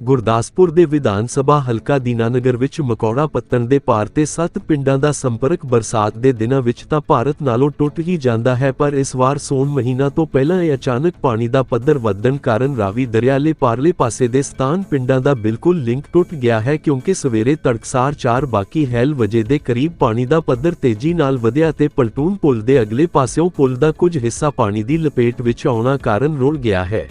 ਗੁਰਦਾਸਪੁਰ ਦੇ ਵਿਧਾਨ ਸਭਾ ਹਲਕਾ ਦੀਨਾਨਗਰ ਵਿੱਚ ਮਕੌੜਾ ਪੱਤਣ ਦੇ ਪਾਰ ਤੇ ਸੱਤ ਪਿੰਡਾਂ ਦਾ ਸੰਪਰਕ ਬਰਸਾਤ ਦੇ ਦਿਨਾਂ ਵਿੱਚ ਤਾਂ ਭਾਰਤ ਨਾਲੋਂ ਟੁੱਟ ਹੀ ਜਾਂਦਾ ਹੈ, ਪਰ ਇਸ ਵਾਰ ਸੌਣ ਮਹੀਨਾ ਤੋਂ ਪਹਿਲਾਂ ਇਹ ਅਚਾਨਕ ਪਾਣੀ ਦਾ ਪੱਧਰ ਵਧਣ ਕਾਰਨ ਰਾਵੀ ਦਰਿਆਲੇ ਪਾਰਲੇ ਪਾਸੇ ਦੇ ਸਤਾਨ ਪਿੰਡਾਂ ਦਾ ਬਿਲਕੁਲ ਲਿੰਕ ਟੁੱਟ ਗਿਆ ਹੈ, ਕਿਉਂਕਿ ਸਵੇਰੇ ਤੜਕਸਾਰ 4 ਬਾਕੀ ਹੈਲ ਵਜੇ ਦੇ ਕਰੀਬ ਪਾਣੀ ਦਾ ਪੱਧਰ ਤੇਜ਼ੀ ਨਾਲ ਵਧਿਆ ਤੇ ਪਲਟੂਨ ਪੁਲ ਦੇ ਅਗਲੇ ਪਾਸਿਓਂ ਪੁਲ ਦਾ ਕੁਝ ਹਿੱਸਾ ਪਾਣੀ ਦੀ ਲਪੇਟ ਵਿੱਚ ਆਉਣਾ ਕਾਰਨ ਰੁੜ ਗਿਆ ਹੈ।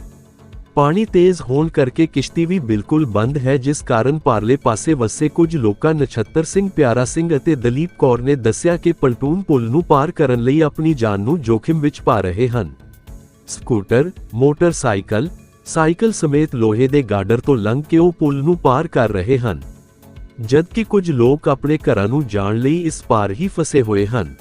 ਪਾਣੀ ਤੇਜ਼ ਹੋਣ ਕਰਕੇ ਕਿਸ਼ਤੀ ਵੀ ਬਿਲਕੁਲ ਬੰਦ ਹੈ, ਜਿਸ ਕਾਰਨ ਪਾਰਲੇ ਪਾਸੇ ਵਸੇ ਕੁਝ ਲੋਕਾਂ ਨਛੱਤਰ ਸਿੰਘ, ਪਿਆਰਾ ਸਿੰਘ ਅਤੇ ਦਲੀਪ ਕੌਰ ਨੇ ਦੱਸਿਆ ਕਿ ਪਲਟੂਨ ਪੁਲ ਨੂੰ ਪਾਰ ਕਰਨ ਲਈ ਆਪਣੀ ਜਾਨ ਨੂੰ ਜੋਖਿਮ ਵਿੱਚ ਪਾ ਰਹੇ ਹਨ। ਸਕੂਟਰ, ਮੋਟਰਸਾਈਕਲ, ਸਾਈਕਲ ਸਮੇਤ ਲੋਹੇ ਦੇ ਗਾਡਰ ਤੋਂ ਲੰਘ ਕੇ ਉਹ ਪੁਲ ਨੂੰ ਪਾਰ ਕਰ ਰਹੇ ਹਨ। ਜਦਕਿ ਕੁਝ ਲੋਕ ਆਪਣੇ ਘਰਾਂ ਨੂੰ ਜਾਣ ਲਈ ਇਸ ਪਾਰ ਹੀ ਫਸੇ ਹੋਏ ਹਨ।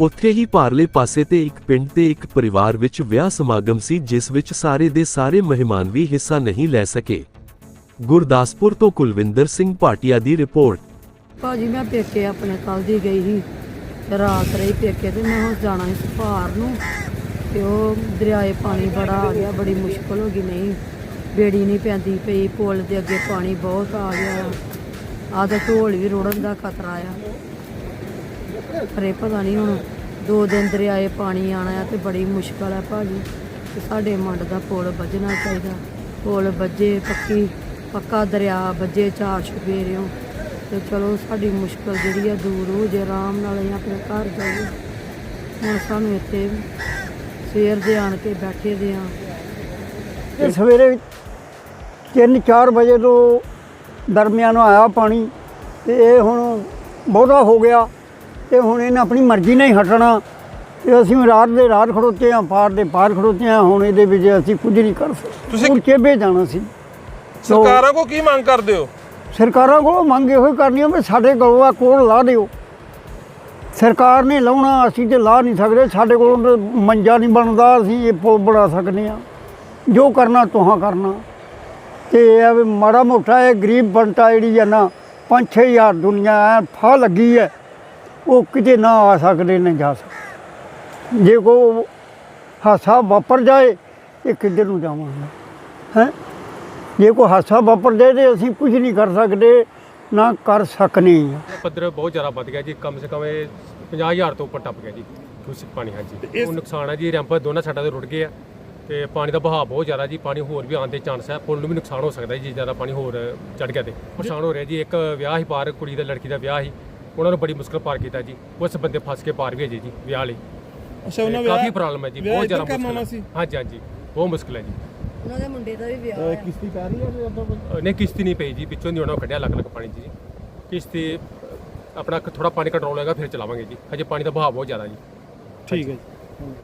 ਉੱਥੇ ਹੀ ਪਾਰਲੇ ਪਾਸੇ ਤੇ ਇੱਕ ਪਿੰਡ ਤੇ ਇੱਕ ਪਰਿਵਾਰ ਵਿੱਚ ਵਿਆਹ ਸਮਾਗਮ ਸੀ, ਜਿਸ ਵਿੱਚ ਸਾਰੇ ਦੇ ਸਾਰੇ ਮਹਿਮਾਨ ਵੀ ਹਿੱਸਾ ਨਹੀਂ ਲੈ ਸਕੇ। ਗੁਰਦਾਸਪੁਰ ਤੋਂ ਕੁਲਵਿੰਦਰ ਸਿੰਘ ਭਾਟੀਆ ਦੀ ਰਿਪੋਰਟ। ਭਾਜੀ, ਮੈਂ ਪੇਕੇ ਆਪਣੇ ਕੱਲ ਦੀ ਗਈ ਸੀ। ਤੇ ਰਾਤ ਰਹੀ ਪੇਕੇ ਤੇ ਮੈਂ ਹੁਣ ਜਾਣਾ ਸੀ ਸੁਭਾਰ ਨੂੰ। ਤੇ ਉਹ ਦਰਿਆਏ ਪਾਣੀ ਬੜਾ ਆ ਗਿਆ, ਬੜੀ ਮੁਸ਼ਕਲ ਹੋ ਗਈ। ਨਹੀਂ, ਬੇੜੀ ਨਹੀਂ ਪੈਂਦੀ ਪਈ, ਪੁਲ ਦੇ ਅੱਗੇ ਪਾਣੀ ਬਹੁਤ ਆ ਗਿਆ। ਆਹ ਤਾਂ ਢੋਲ ਵੀ ਰੋੜਨ ਦਾ ਖਤਰਾ ਆ। ਪਰ ਇਹ ਪਤਾ ਨਹੀਂ ਹੁਣ ਦੋ ਦਿਨ ਦਰਿਆਏ ਪਾਣੀ ਆਣਾ ਆ ਤੇ ਬੜੀ ਮੁਸ਼ਕਲ ਆ ਭਾਜੀ। ਤੇ ਸਾਡੇ ਮੰਡ ਦਾ ਪੁਲ ਵੱਜਣਾ ਚਾਹੀਦਾ। ਪੁਲ ਵੱਜੇ ਪੱਕੀ, ਪੱਕਾ ਦਰਿਆ ਵੱਜੇ ਚਾਰ ਛੁਪੇਰਿਓ ਤੇ ਚਲੋ ਸਾਡੀ ਮੁਸ਼ਕਲ ਜਿਹੜੀ ਆ ਦੂਰ ਹੋ ਜੇ, ਆਰਾਮ ਨਾਲ ਅਸੀਂ ਆਪਣੇ ਘਰ ਜਾਈਏ। ਹੁਣ ਸਾਨੂੰ ਇੱਥੇ ਸਵੇਰ ਦੇ ਆਣ ਕੇ ਬੈਠੇ ਦੇ ਆ। ਇਹ ਸਵੇਰੇ 3-4 ਵਜੇ ਤੋਂ ਦਰਮਿਆਨ ਆਇਆ ਪਾਣੀ। ਤੇ ਇਹ ਹੁਣ ਬਹੁਤਾ ਹੋ ਗਿਆ। ਤੇ ਹੁਣ ਇਹਨੇ ਆਪਣੀ ਮਰਜ਼ੀ ਨਾਲ ਹੀ ਹਟਣਾ। ਤੇ ਅਸੀਂ ਰਾਤ ਦੇ ਰਾਤ ਖੜੋਤੇ ਆ ਪਾਰ ਦੇ ਪਾਰ ਖੜੋਤੇ ਆ ਹੁਣ ਇਹਦੇ ਵਿੱਚ ਅਸੀਂ ਕੁਝ ਨਹੀਂ ਕਰ ਸਕਦੇ। ਤੁਸੀਂ- ਹੁਣ ਚੇਬੇ ਜਾਣਾ ਸੀ। ਸਰਕਾਰਾਂ ਕੋ ਕੀ ਮੰਗ ਕਰਦੇ ਹੋ? ਸਰਕਾਰਾਂ ਕੋਲੋਂ ਮੰਗ ਇਹੋ ਹੀ ਕਰਨੀ ਆ ਵੀ ਸਾਡੇ ਕੋਲੋਂ ਆ ਕੋਲ ਲਾ ਦਿਓ। ਸਰਕਾਰ ਨੇ ਲਾਉਣਾ ਅਸੀਂ ਤੇ ਲਾ ਨਹੀਂ ਸਕਦੇ। ਸਾਡੇ ਕੋਲੋਂ ਮੰਜਾ ਨਹੀਂ ਬਣਦਾ ਅਸੀਂ ਇਹ ਪੁਲ ਬਣਾ ਸਕਦੇ ਆ ਜੋ ਕਰਨਾ ਤੁਹਾਂ ਕਰਨਾ। ਤੇ ਇਹ ਆ ਵੀ ਮਾੜਾ ਮੋਟਾ ਇਹ ਗਰੀਬ ਬੰਟਾ ਜਿਹੜੀ ਆ ਨਾ 5-6000 ਦੁਨੀਆ ਐ ਫਾ ਲੱਗੀ ਹੈ ਉਹ ਕਿਤੇ ਨਾ ਆ ਸਕਦੇ ਨਾ ਜਾ ਸਕਦੇ। ਜੇ ਕੋ ਹਾਸਾ ਵਾਪਰ ਜਾਏ ਇਹ ਕਿੱਧਰ ਨੂੰ ਜਾਵਾਂਗੇ? ਹੈ? ਜੇ ਕੋਈ ਹਾਸਾ ਵਾਪਰ ਜਾਏ ਤੇ ਅਸੀਂ ਕੁਝ ਨਹੀਂ ਕਰ ਸਕਦੇ ਨਾ ਕਰ ਸਕਨੇ। ਪੱਧਰ ਬਹੁਤ ਜ਼ਿਆਦਾ ਵੱਧ ਗਿਆ ਜੀ ਕਮ ਸੇ ਕਮ ਇਹ 50000 ਤੋਂ ਉੱਪਰ ਟੱਪ ਗਿਆ ਜੀ। ਦੂਸ਼ਿਤ ਪਾਣੀ ਹਾਂਜੀ। ਉਹ ਨੁਕਸਾਨ ਹੈ ਜੀ ਰੈਂਪ ਦੋਨਾਂ ਸਾਈਡਾਂ ਤੇ ਰੁੜ ਗਏ ਆ। ਤੇ ਪਾਣੀ ਦਾ ਵਹਾਅ ਬਹੁਤ ਜ਼ਿਆਦਾ ਜੀ ਪਾਣੀ ਹੋਰ ਵੀ ਆਉਣ ਦੇ ਚਾਂਸ ਹੈ ਪੁਲ ਨੂੰ ਵੀ ਨੁਕਸਾਨ ਹੋ ਸਕਦਾ ਜੀ ਜ਼ਿਆਦਾ ਪਾਣੀ ਹੋਰ ਚੜ ਗਿਆ ਤੇ। ਨੁਕਸਾਨ ਹੋ ਰਿਹਾ ਜੀ ਇੱਕ ਵਿਆਹ ਹੀ ਪਾਰ ਕੁੜੀ ਦਾ ਲੜਕੀ ਦਾ ਵਿਆਹ ਹੀ। ਉਹਨਾਂ ਨੂੰ ਬੜੀ ਮੁਸ਼ਕਲ ਪਾਰ ਕੀਤਾ ਜੀ। ਉਸ ਬੰਦੇ ਫਸ ਕੇ ਪਾਰ ਵੀ ਹੈ ਜੀ ਜੀ ਵਿਆਹ ਲਈ। ਅੱਛਾ ਉਹਨਾਂ ਤੇ ਕਾਫੀ ਪ੍ਰੋਬਲਮ ਹੈ ਜੀ ਵਿਆਹ ਬਹੁਤ ਜ਼ਿਆਦਾ ਮੁਸ਼ਕਲ ਹਾਂਜੀ ਹਾਂਜੀ ਬਹੁਤ ਮੁਸ਼ਕਲ ਹੈ ਜੀ। ਉਹਨਾਂ ਦੇ ਮੁੰਡੇ ਦਾ ਵੀ ਵਿਆਹ ਕਿਸ਼ਤੀ ਪੈ ਰਹੀ ਹੈ ਉਦੋਂ ਨਹੀਂ ਕਿਸ਼ਤੀ ਨਹੀਂ ਪਈ ਜੀ ਪਿੱਛੋਂ ਦੀ ਉਹਨਾਂ ਨੂੰ ਕੱਢਿਆ ਲੱਗ ਲੱਗ ਪਾਣੀ ਜੀ। ਕਿਸ਼ਤੀ ਆਪਣਾ ਥੋੜਾ ਪਾਣੀ ਕੰਟਰੋਲ ਹੋਏਗਾ ਫਿਰ ਚਲਾਵਾਂਗੇ ਜੀ। ਹਜੇ ਪਾਣੀ ਦਾ ਵਹਾਅ ਬਹੁਤ ਜ਼ਿਆਦਾ ਜੀ। ਠੀਕ ਹੈ ਜੀ।